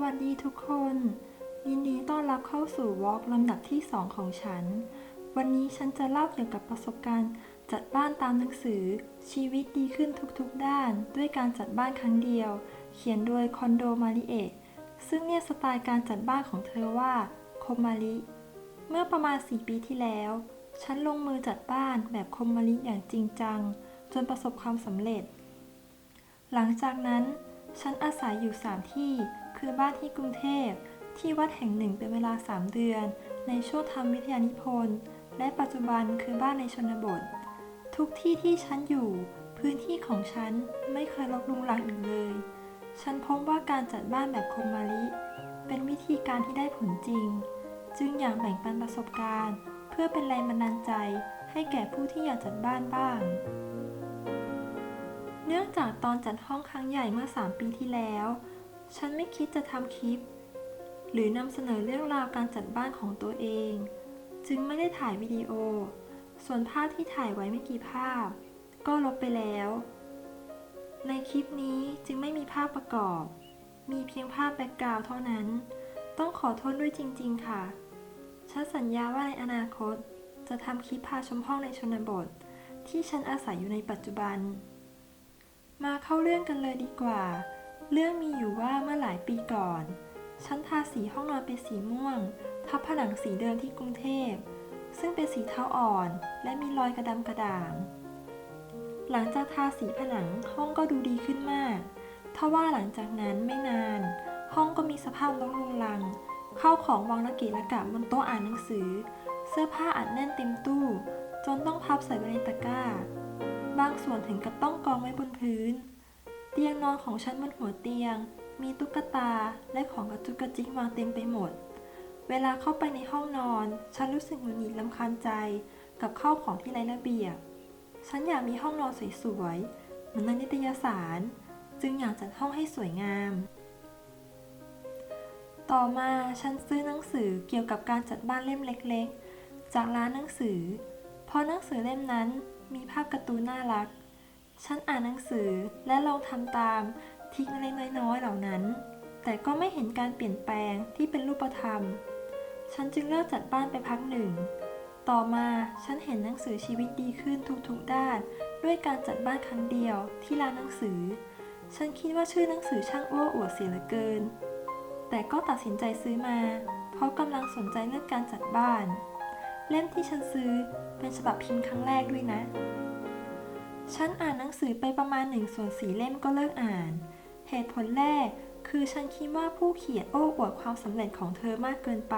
วัสดีทุกคน ยินดีต้อนรับเข้าสู่วอล์กลำดับที่ 2 ของฉัน วันนี้ฉันจะเล่าเกี่ยวกับประสบการณ์ จัดบ้านตามหนังสือ ชีวิตดีขึ้นทุกๆด้าน ด้วยการจัดบ้านครั้งเดียว เขียนโดยคอนโดมาริเอะซึ่งเรียกสไตล์การจัดบ้านของเธอว่าโคมาริเมื่อประมาณ 4 ปีที่แล้ว ฉันลงมือจัดบ้านแบบโคมาริอย่างจริงจัง จนประสบความสำเร็จ หลังจากนั้น ฉันอาศัยอยู่ 3 ที่ คือบ้านที่กรุงเทพ ที่วัดแห่งหนึ่งเป็นเวลา 3 เดือน ในช่วงทำวิทยานิพนธ์ และปัจจุบันคือบ้านในชนบท ทุกที่ที่ฉันอยู่ พื้นที่ของฉันไม่เคยลกลุงลังอีกเลย ฉันพบว่าการจัดบ้านแบบโคมาริเป็นวิธีการที่ได้ผลจริง จึงอยากแบ่งปันประสบการณ์ เพื่อเป็นแรงบันดาลใจให้แก่ผู้ที่อยากจัดบ้านบ้าง เนื่องจากตอนจัดห้องครั้งใหญ่เมื่อ 3 ปีที่แล้ว ฉันไม่คิดจะทำคลิป หรือนำเสนอเรื่องราวการจัดบ้านของตัวเอง จึงไม่ได้ถ่ายวิดีโอ ส่วนภาพที่ถ่ายไว้ไม่กี่ภาพ ก็ลบไปแล้ว ในคลิปนี้จึงไม่มีภาพประกอบ มีเพียงภาพแบ็กกราวด์เท่านั้น ต้องขอโทษด้วยจริง ๆ ค่ะ ฉันสัญญาว่าในอนาคต จะทำคลิปพาชมห้องในชนบท ที่ฉันอาศัยอยู่ในปัจจุบัน มาเข้าเรื่องกันเลยดีกว่า เรื่องมีอยู่ว่าเมื่อหลายปีก่อน ฉันทาสีห้องนอนเป็นสีม่วง ทับผนังสีเดิมที่กรุงเทพ ซึ่งเป็นสีเทาอ่อนและมีรอยกระดำกระด่าง หลังจากทาสีผนังห้องก็ดูดีขึ้นมากทว่าหลังจากนั้นไม่นาน ห้องก็มีสภาพรกรุงรัง เข้าของวางระเกะระกะบนโต๊ะอ่านหนังสือ เสื้อผ้าอัดแน่นเต็มตู้ จนต้องพับใส่ไว้ในตะกร้า บางส่วนถึงกับต้องกองไว้บนพื้น เตียงนอนของฉันบนหัวเตียง มีตุ๊กตาและของกระจุกกระจิกวางเต็มไปหมด เวลาเข้าไปในห้องนอน ฉันรู้สึกหงุดหงิดลำคาญใจกับข้าวของที่ไร้ระเบียบ ฉันอยากมีห้องนอนสวยๆ เหมือนในนิตยสาร จึงอยากจัดห้องให้สวยงาม ต่อมาฉันซื้อหนังสือเกี่ยวกับการจัดบ้านเล่มเล็กๆ จากร้านหนังสือ เพราะหนังสือเล่มนั้นมีภาพการ์ตูนน่ารัก ฉันอ่านหนังสือและลองทำตามทริคเล็กๆน้อยๆเหล่านั้น แต่ก็ไม่เห็นการเปลี่ยนแปลงที่เป็นรูปธรรม ฉันจึงเลิกจัดบ้านไปพักหนึ่ง ต่อมาฉันเห็นหนังสือชีวิตดีขึ้นทุกๆด้าน ด้วยการจัดบ้านครั้งเดียวที่ร้านหนังสือ ฉันคิดว่าชื่อหนังสือช่างอ้อวดเสียเหลือเกิน แต่ก็ตัดสินใจซื้อมา เพราะกำลังสนใจเรื่องการจัดบ้าน เล่มที่ฉันซื้อเป็นฉบับพิมพ์ครั้งแรกด้วยนะ ฉันอ่านหนังสือไปประมาณหนึ่งส่วนสี่เล่มก็เลิกอ่าน เหตุผลแรกคือฉันคิดว่าผู้เขียนโอ้อวดความสำเร็จของเธอมากเกินไป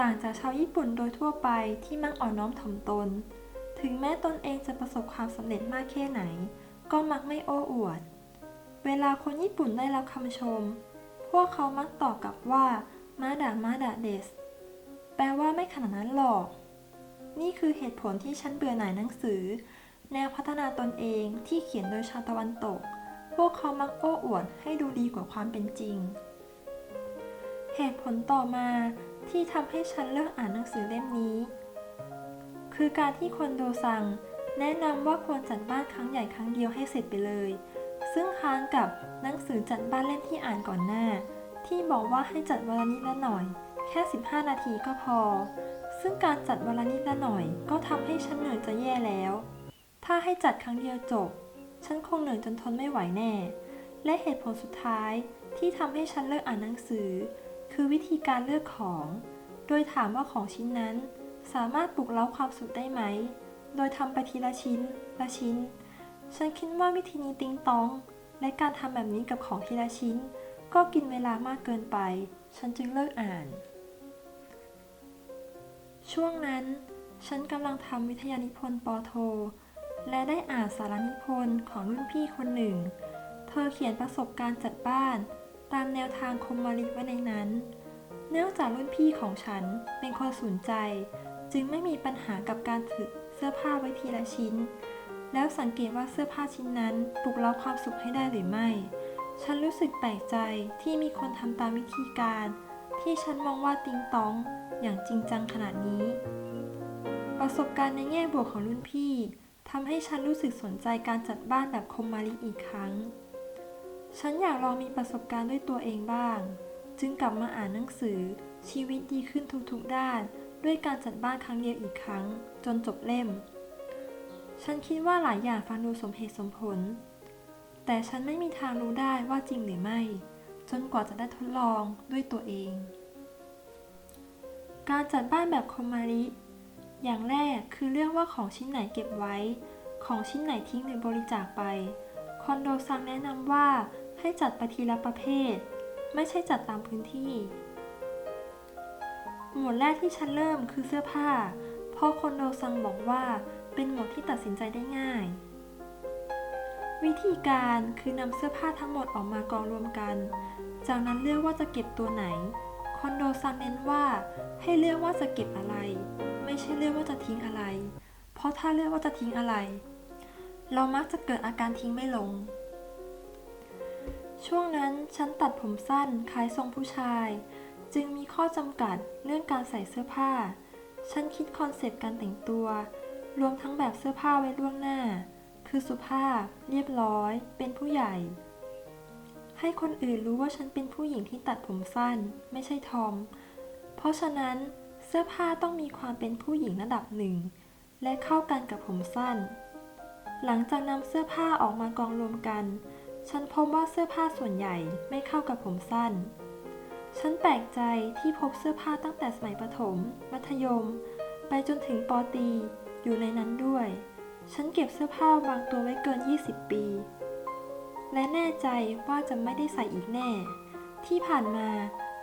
ต่างจากชาวญี่ปุ่นโดยทั่วไปที่มักอ่อนน้อมถ่อมตน ถึงแม้ตนเองจะประสบความสำเร็จมากแค่ไหน ก็มักไม่โอ้อวด เวลาคนญี่ปุ่นได้รับคำชม พวกเขามักตอบกลับว่ามาดามาดาเดส แปลว่าไม่ขนาดนั้นหรอก นี่คือเหตุผลที่ฉันเบื่อหน่ายหนังสือ แนวพัฒนาตนเองที่เขียนโดยชาวตะวันตก พวกเขามักโอ้อวดให้ดูดีกว่าความเป็นจริง เหตุผลต่อมาที่ทำให้ฉันเลิกอ่านหนังสือเล่มนี้ คือการที่คนโดซังแนะนำว่าควรจัดบ้านครั้งใหญ่ครั้งเดียวให้เสร็จไปเลย ซึ่งค้านกับหนังสือจัดบ้านเล่มที่อ่านก่อนหน้า ที่บอกว่าให้จัดวันละนิดละหน่อย แค่ 15 นาทีก็พอ ซึ่งการจัดวันละนิดละหน่อย ก็ทำให้ฉันเหนื่อยจะแย่แล้ว ถ้าให้จัดครั้งเดียวจบ ฉันคงเหนื่อยจนทนไม่ไหวแน่ และเหตุผลสุดท้ายที่ทำให้ฉันเลิกอ่านหนังสือ คือวิธีการเลือกของ โดยถามว่าของชิ้นนั้น สามารถปลุกเร้าความสุขได้ไหม โดยทำไปทีละชิ้น ละชิ้น ฉันคิดว่าวิธีนี้ติงตอง และการทำแบบนี้กับของทีละชิ้น ก็กินเวลามากเกินไป ฉันจึงเลิกอ่าน ช่วงนั้น ฉันกำลังทำวิทยานิพนธ์ปอโท และได้อ่านสารนิพนธ์ของรุ่นพี่คนหนึ่ง เธอเขียนประสบการณ์จัดบ้าน ตามแนวทางคมมาริไว้ในนั้น เนื่องจากรุ่นพี่ของฉันเป็นคนสนใจ จึงไม่มีปัญหากับการถือเสื้อผ้าไว้ทีละชิ้น แล้วสังเกตว่าเสื้อผ้าชิ้นนั้นปลุกเร้าความสุขให้ได้หรือไม่ ฉันรู้สึกแปลกใจที่มีคนทำตามวิธีการ ที่ฉันมองว่าติงตอง อย่างจริงจังขนาดนี้ ประสบการณ์ในแง่บวกของรุ่นพี่ ทำให้ฉันรู้สึกสนใจการจัดบ้านแบบคมมาริอีกครั้ง ฉันอยากลองมีประสบการณ์ด้วยตัวเองบ้าง จึงกลับมาอ่านหนังสือ ชีวิตดีขึ้นทุกๆด้าน ด้วยการจัดบ้านครั้งเดียวอีกครั้ง จนจบเล่ม ฉันคิดว่าหลายอย่างฟังดูสมเหตุสมผล แต่ฉันไม่มีทางรู้ได้ว่าจริงหรือไม่ จนกว่าจะได้ทดลองด้วยตัวเอง การจัดบ้านแบบคอมมาริ อย่างแรกคือเรื่องว่าของชิ้นไหนเก็บไว้ ของชิ้นไหนทิ้งหรือบริจาคไป คอนโดซังแนะนำว่าให้จัดไปทีละประเภท ไม่ใช่จัดตามพื้นที่ หมวดแรกที่ฉันเริ่มคือเสื้อผ้า เพราะคอนโดซังบอกว่าเป็นหมวดที่ตัดสินใจได้ง่าย วิธีการคือนำเสื้อผ้าทั้งหมดออกมากองรวมกัน จากนั้นเลือกว่าจะเก็บตัวไหน อนโดซังเน้นว่าให้เลือกว่าจะเก็บอะไร ไม่ใช่เลือกว่าจะทิ้งอะไร เพราะถ้าเลือกว่าจะทิ้งอะไร เรามักจะเกิดอาการทิ้งไม่ลง ช่วงนั้นฉันตัดผมสั้นคล้ายทรงผู้ชาย จึงมีข้อจำกัดเรื่องการใส่เสื้อผ้า ฉันคิดคอนเซปต์การแต่งตัว รวมทั้งแบบเสื้อผ้าไว้ล่วงหน้า คือสุภาพ เรียบร้อย เป็นผู้ใหญ่ ให้คนอื่นรู้ว่าฉันเป็นผู้หญิงที่ตัดผมสั้น ไม่ใช่ทอม เพราะฉะนั้นเสื้อผ้าต้องมีความเป็นผู้หญิงระดับหนึ่ง และเข้ากันกับผมสั้น หลังจากนำเสื้อผ้าออกมากองรวมกัน ฉันพบว่าเสื้อผ้าส่วนใหญ่ไม่เข้ากับผมสั้น ฉันแปลกใจที่พบเสื้อผ้าตั้งแต่สมัยประถม มัธยม ไปจนถึงปอตีอยู่ในนั้นด้วย ฉันเก็บเสื้อผ้าบางตัวไว้เกิน 20 ปี และแน่ใจว่าจะไม่ได้ใส่อีกแน่ ที่ผ่านมา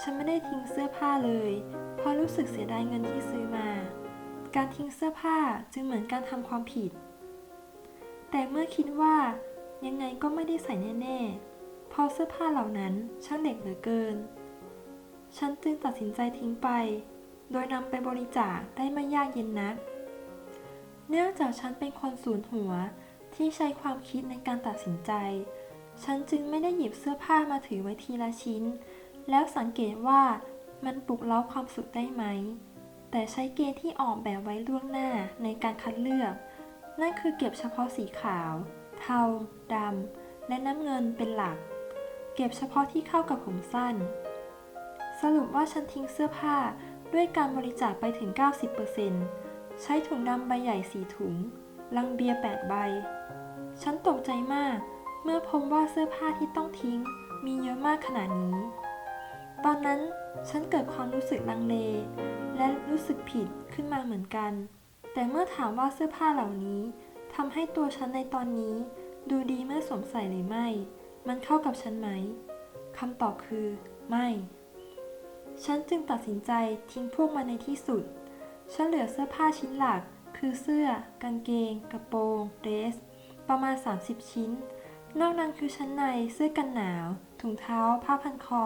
ฉันไม่ได้ทิ้งเสื้อผ้าเลย เพราะรู้สึกเสียดายเงินที่ซื้อมา การทิ้งเสื้อผ้าจึงเหมือนการทำความผิด แต่เมื่อคิดว่า ยังไงก็ไม่ได้ใส่แน่ๆ เพราะเสื้อผ้าเหล่านั้นช่างเด็กเหลือเกิน ฉันจึงตัดสินใจทิ้งไป โดยนำไปบริจาคได้ไม่ยากเย็นนัก เนื่องจากฉันเป็นคนสูญหัวที่ใช้ความคิดในการตัดสินใจ ฉันจึงไม่ได้หยิบเสื้อผ้ามาถือไว้ทีละชิ้น แล้วสังเกตว่ามันปลุกเร้าความสุขได้ไหม แต่ใช้เกณฑ์ที่ออกแบบไว้ล่วงหน้าในการคัดเลือก นั่นคือเก็บเฉพาะสีขาว เทาดำ และน้ำเงินเป็นหลัก เก็บเฉพาะที่เข้ากับผมสั้น สรุปว่าฉันทิ้งเสื้อผ้าด้วยการบริจาคไปถึง 90%ใช้ถุงดำใบใหญ่สีถุง ลังเบียร์8ใบ ฉันตกใจมาก เมื่อพบว่าเสื้อผ้าที่ต้องทิ้งมีเยอะมากขนาดนี้ ตอนนั้นฉันเกิดความรู้สึกลังเล และรู้สึกผิดขึ้นมาเหมือนกัน แต่เมื่อถามว่าเสื้อผ้าเหล่านี้ทำให้ตัวฉันในตอนนี้ ดูดีเมื่อสวมใส่หรือไม่ มันเข้ากับฉันไหมคำตอบคือ ไม่ ฉันจึงตัดสินใจทิ้งพวกมันในที่สุด ฉันเหลือเสื้อผ้าชิ้นหลัก คือเสื้อ กางเกง กระโปรงเดรส ประมาณ 30 ชิ้น นอกนั้นคือชั้นในเสื้อกันหนาว ถุงเท้า ผ้าพันคอ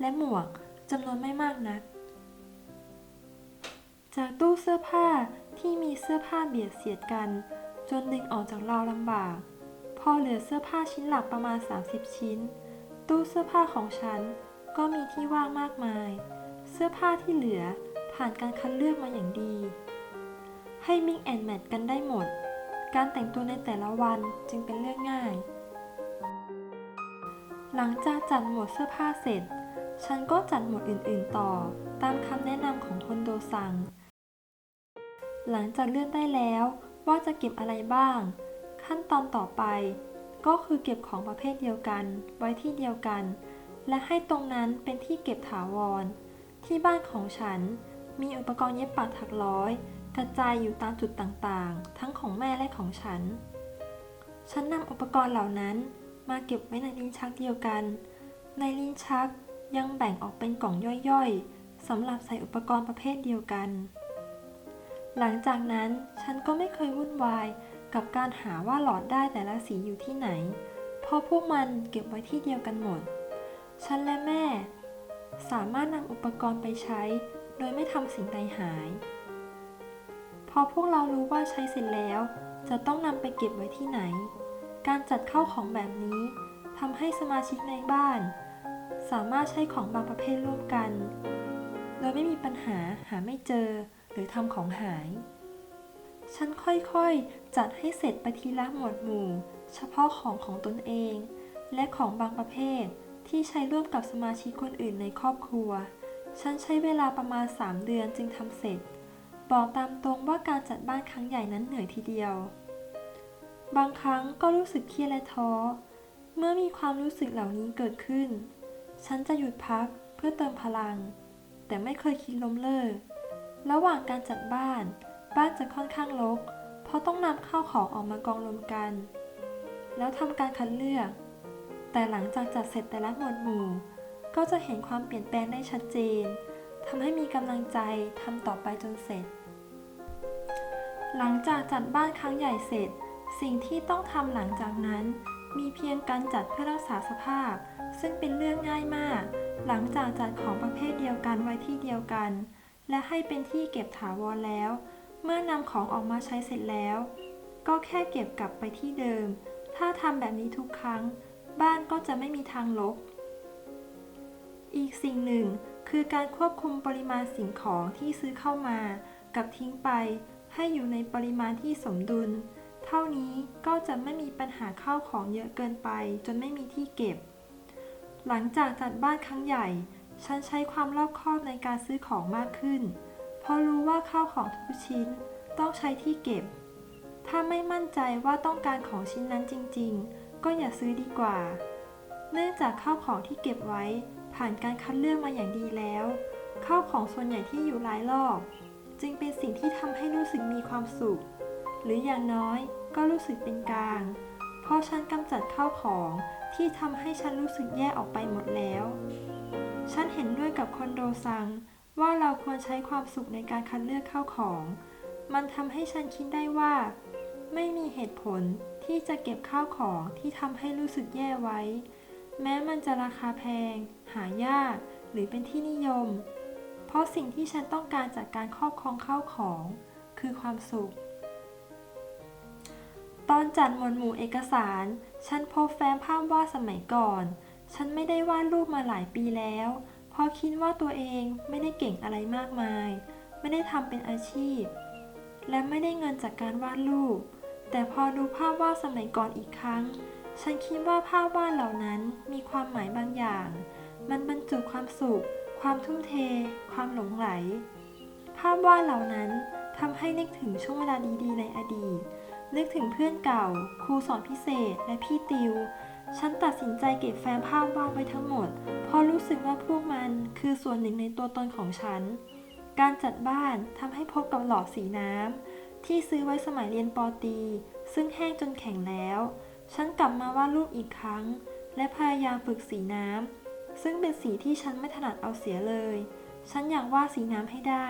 และหมวกจำนวนไม่มากนัก จากตู้เสื้อผ้าที่มีเสื้อผ้าเบียดเสียดกัน จนดึงออกจากราวลำบาก พอเหลือเสื้อผ้าชิ้นหลักประมาณ 30 ชิ้น ตู้เสื้อผ้าของฉันก็มีที่ว่างมากมาย เสื้อผ้าที่เหลือผ่านการคัดเลือกมาอย่างดี ให้มิกแอนแมทกันได้หมด การแต่งตัวในแต่ละวันจึงเป็นเรื่องง่าย หลังจากจัดหมวดเสื้อผ้าเสร็จ ฉันก็จัดหมวดอื่น ๆ ต่อ ตามคำแนะนำของคนโดซัง หลังจากเลือกได้แล้วว่าจะเก็บอะไรบ้าง ขั้นตอนต่อไป ก็คือเก็บของประเภทเดียวกันไว้ที่เดียวกัน และให้ตรงนั้นเป็นที่เก็บถาวร ที่บ้านของฉันมีอุปกรณ์เย็บปักถักร้อย กระจายอยู่ตามจุดต่างๆ ทั้งของแม่และของฉัน ฉันนำอุปกรณ์เหล่านั้น มาเก็บไว้ในลิ้นชักเดียวกัน ในลิ้นชักยังแบ่งออกเป็นกล่องย่อยๆสำหรับใส่อุปกรณ์ประเภทเดียวกัน หลังจากนั้นฉันก็ไม่เคยวุ่นวายกับการหาว่าหลอดได้แต่ละสีอยู่ที่ไหน เพราะพวกมันเก็บไว้ที่เดียวกันหมด ฉันและแม่ สามารถนำอุปกรณ์ไปใช้ โดยไม่ทำสิ่งใดหาย พอพวกเรารู้ว่าใช้เสร็จแล้ว จะต้องนำไปเก็บไว้ที่ไหน การจัดเข้าของแบบนี้ทำให้สมาชิกในบ้าน สามารถใช้ของบางประเภทร่วมกัน โดยไม่มีปัญหาหาไม่เจอหรือทำของหาย ฉันค่อยๆ จัดให้เสร็จไปทีละหมวดหมู่ เฉพาะของของตนเอง และของบางประเภทที่ใช้ร่วมกับสมาชิกคนอื่นในครอบครัว ฉันใช้เวลาประมาณ 3 เดือนจึงทำเสร็จ บอกตามตรงว่าการจัดบ้านครั้งใหญ่นั้นเหนื่อยทีเดียว บางครั้งก็รู้สึกเครียดและท้อ เมื่อมีความรู้สึกเหล่านี้เกิดขึ้น ฉันจะหยุดพักเพื่อเติมพลัง แต่ไม่เคยคิดล้มเลิก ระหว่างการจัดบ้าน บ้านจะค่อนข้างรก เพราะต้องนำข้าวของออกมากองรวมกัน แล้วทำการคัดเลือก แต่หลังจากจัดเสร็จแต่ละหมวดหมู่ ก็จะเห็นความเปลี่ยนแปลงได้ชัดเจนทำให้มีกำลังใจทำต่อไปจนเสร็จ หลังจากจัดบ้านครั้งใหญ่เสร็จ สิ่งที่ต้องทำหลังจากนั้น มีเพียงการจัดเพื่อรักษาสภาพ ซึ่งเป็นเรื่องง่ายมาก หลังจากจัดของประเภทเดียวกันไว้ที่เดียวกัน และให้เป็นที่เก็บถาวรแล้ว เมื่อนำของออกมาใช้เสร็จแล้ว ก็แค่เก็บกลับไปที่เดิม ถ้าทำแบบนี้ทุกครั้ง บ้านก็จะไม่มีทางลกอีกสิ่งหนึ่งคือการควบคุมปริมาณสิ่งของที่ซื้อเข้ามา กับทิ้งไปให้อยู่ในปริมาณที่สมดุล เท่านี้ก็จะไม่มีปัญหาข้าวของเยอะเกินไป จนไม่มีที่เก็บ หลังจากจัดบ้านครั้งใหญ่ ฉันใช้ความรอบคอบในการซื้อของมากขึ้น เพราะรู้ว่าข้าวของทุกชิ้นต้องใช้ที่เก็บ ถ้าไม่มั่นใจว่าต้องการของชิ้นนั้นจริง ๆ ก็อย่าซื้อดีกว่า เนื่องจากข้าวของที่เก็บไว้ผ่านการคัดเลือกมาอย่างดีแล้วข้าวของส่วนใหญ่ที่อยู่รายรอบ จึงเป็นสิ่งที่ทำให้รู้สึกมีความสุข หรืออย่างน้อยก็รู้สึกเป็นกลาง เพราะฉันกำจัดข้าวของที่ทำให้ฉันรู้สึกแย่ออกไปหมดแล้ว ฉันเห็นด้วยกับคอนโดซังว่าเราควรใช้ความสุขในการคัดเลือกข้าวของ มันทำให้ฉันคิดได้ว่า ไม่มีเหตุผลที่จะเก็บข้าวของที่ทำให้รู้สึกแย่ไว้ แม้มันจะราคาแพง หายากหรือเป็นที่นิยม เพราะสิ่งที่ฉันต้องการจากการครอบครองข้าวของ คือความสุข ตอนจัดหมวดหมู่เอกสาร ฉันพบแฟ้มภาพวาดสมัยก่อน ฉันไม่ได้วาดรูปมาหลายปีแล้ว เพราะคิดว่าตัวเองไม่ได้เก่งอะไรมากมาย ไม่ได้ทำเป็นอาชีพ และไม่ได้เงินจากการวาดรูป แต่พอดูภาพวาดสมัยก่อนอีกครั้ง ฉันคิดว่าภาพวาดเหล่านั้นมีความหมายบางอย่าง มันบรรจุความสุข ความทุ่มเท ความหลงไหล ภาพวาดเหล่านั้นทำให้นึกถึงช่วงเวลาดีๆ ในอดีต นึกถึงเพื่อนเก่า ครูสอนพิเศษ และพี่ติว ฉันตัดสินใจเก็บแฟ้มภาพวาดไว้ทั้งหมด เพราะรู้สึกว่าพวกมันคือส่วนหนึ่งในตัวตนของฉัน การจัดบ้านทำให้พบกับหลอดสีน้ำที่ซื้อไว้สมัยเรียนปอตี ซึ่งแห้งจนแข็งแล้ว ฉันกลับมาวาดรูปอีกครั้ง และพยายามฝึกสีน้ำซึ่งเป็นสีที่ฉันไม่ถนัดเอาเสียเลย ฉันอยากวาดสีน้ำให้ได้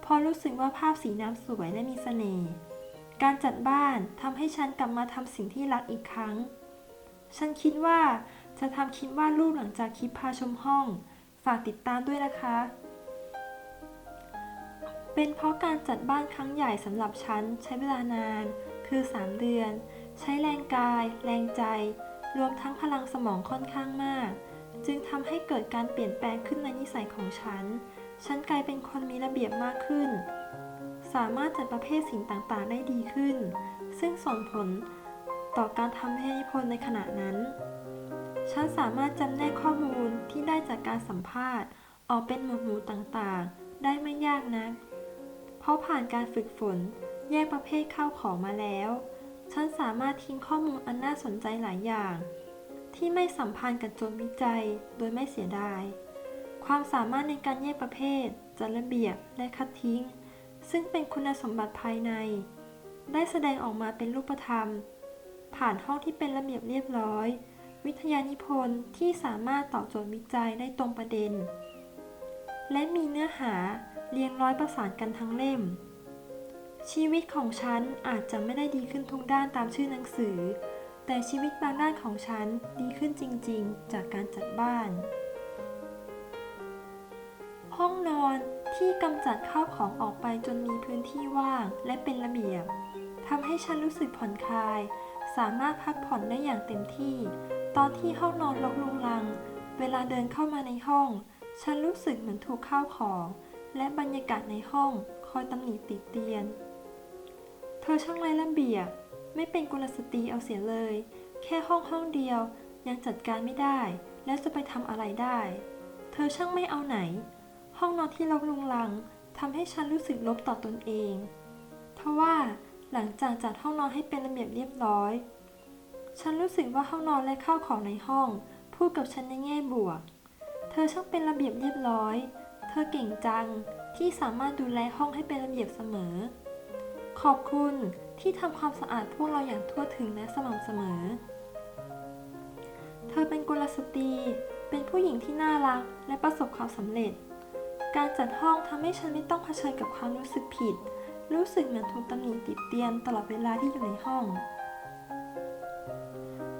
เพราะรู้สึกว่าภาพสีน้ำสวยและมีเสน่ห์ การจัดบ้านทำให้ฉันกลับมาทำสิ่งที่รักอีกครั้ง ฉันคิดว่าจะทำคลิปวาดรูปหลังจากคลิปพาชมห้อง ฝากติดตามด้วยนะคะ เป็นเพราะการจัดบ้านครั้งใหญ่สำหรับฉันใช้เวลานาน คือ 3 เดือน ใช้แรงกาย แรงใจ รวมทั้งพลังสมองค่อนข้างมาก จึงทำให้เกิดการเปลี่ยนแปลงขึ้นในนิสัยของฉัน ฉันกลายเป็นคนมีระเบียบมากขึ้น สามารถจัดประเภทสิ่งต่างๆ ได้ดีขึ้น ซึ่งส่งผลต่อการทำให้นิพนธ์ในขณะนั้น ฉันสามารถจำแนกข้อมูลที่ได้จากการสัมภาษณ์ ออกเป็นหมวดหมู่ต่างๆ ได้ไม่ยากนัก เพราะผ่านการฝึกฝนแยกประเภทข้าวของมาแล้ว ฉันสามารถทิ้งข้อมูลอันน่าสนใจหลายอย่าง ที่ไม่สัมพันธ์กับโจทย์วิจัยโดยไม่เสียดาย ความสามารถในการแยกประเภทจัดระเบียบและคัดทิ้ง ซึ่งเป็นคุณสมบัติภายใน ได้แสดงออกมาเป็นรูปธรรม ผ่านห้องที่เป็นระเบียบเรียบร้อย วิทยานิพนธ์ที่สามารถตอบโจทย์วิจัยได้ตรงประเด็น และมีเนื้อหาเรียงร้อยประสานกันทั้งเล่ม ชีวิตของฉันอาจจะไม่ได้ดีขึ้นทุกด้านตามชื่อหนังสือ แต่ชีวิตบางด้านของฉันดีขึ้นจริง ๆ จากการจัดบ้าน ห้องนอน ที่กำจัดข้าวของออกไปจนมีพื้นที่ว่างและเป็นระเบียบทำให้ฉันรู้สึกผ่อนคลาย สามารถพักผ่อนได้อย่างเต็มที่ ตอนที่ห้องนอนรกรุงรัง เวลาเดินเข้ามาในห้อง ฉันรู้สึกเหมือนถูกข้าวของ และบรรยากาศในห้องคอยตำหนิติเตียน เธอช่างไร้ระเบียบ ไม่เป็นกุลสตรีเอาเสียเลย แค่ห้องห้องเดียวยังจัดการไม่ได้ แล้วจะไปทำอะไรได้ เธอช่างไม่เอาไหน ห้องนอนที่รกลุงลังทำให้ฉันรู้สึกลบต่อตนเอง ทว่าหลังจากจัดห้องนอนให้เป็นระเบียบเรียบร้อย ฉันรู้สึกว่าห้องนอนและข้าวของในห้อง พูดกับฉันในแง่บวก เธอช่างเป็นระเบียบเรียบร้อย เธอเก่งจังที่สามารถดูแลห้องให้เป็นระเบียบเสมอ ขอบคุณที่ทำความสะอาดพวกเราอย่างทั่วถึงและสม่ำเสมอ เธอเป็นกุลสตรี เป็นผู้หญิงที่น่ารักและประสบความสำเร็จ การจัดห้องทำให้ฉันไม่ต้องเผชิญกับความรู้สึกผิด รู้สึกเหมือนถูกตำหนิติดเตียนตลอดเวลาที่อยู่ในห้อง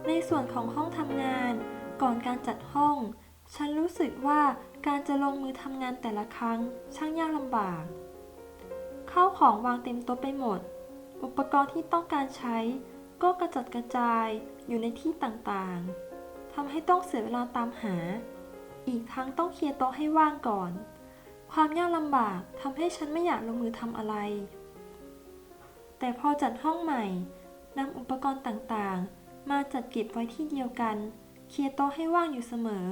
ในส่วนของห้องทำงาน ก่อนการจัดห้อง ฉันรู้สึกว่าการจะลงมือทำงานแต่ละครั้ง ช่างยากลำบาก ข้าวของวางเต็มโต๊ะไปหมด อุปกรณ์ที่ต้องการใช้ ก็กระจัดกระจายอยู่ในที่ต่างๆทำให้ต้องเสียเวลาตามหา อีกทั้งต้องเคลียร์โต๊ะให้ว่างก่อน ความยากลำบากทำให้ฉันไม่อยากลงมือทำอะไร แต่พอจัดห้องใหม่นำอุปกรณ์ต่างๆ มาจัดเก็บไว้ที่เดียวกัน เคลียร์โต๊ะให้ว่างอยู่เสมอ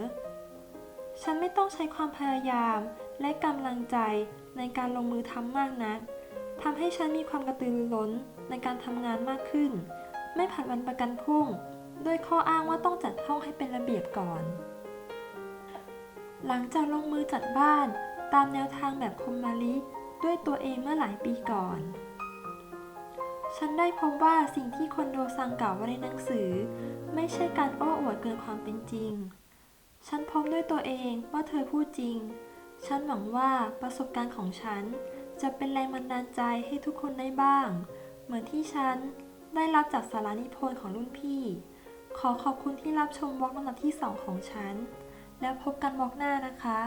ฉันไม่ต้องใช้ความพยายามและกำลังใจในการลงมือทำมากนักทำให้ฉันมีความกระตือรือร้นในการทำงานมากขึ้น ไม่ผัดวันประกันพรุ่งด้วยข้ออ้างว่าต้องจัดห้องให้เป็นระเบียบก่อน หลังจากลงมือจัดบ้าน ตามแนวทางแบบคมมาลิด้วยตัวเองเมื่อหลายปีก่อน ฉันได้พบว่าสิ่งที่คนโดซังกล่าวไว้ในหนังสือ ไม่ใช่การโอ้อวดเกินความเป็นจริง ฉันพบด้วยตัวเองว่าเธอพูดจริง ฉันหวังว่าประสบการณ์ของฉัน จะเป็นแรงบันดาลใจให้ทุกคนได้บ้าง เหมือนที่ฉันได้รับจากสารานิพนธ์ของรุ่นพี่ ขอขอบคุณที่รับชมวอล์กลำดับที่ 2 ของฉัน แล้วพบกันวอล์กหน้านะคะ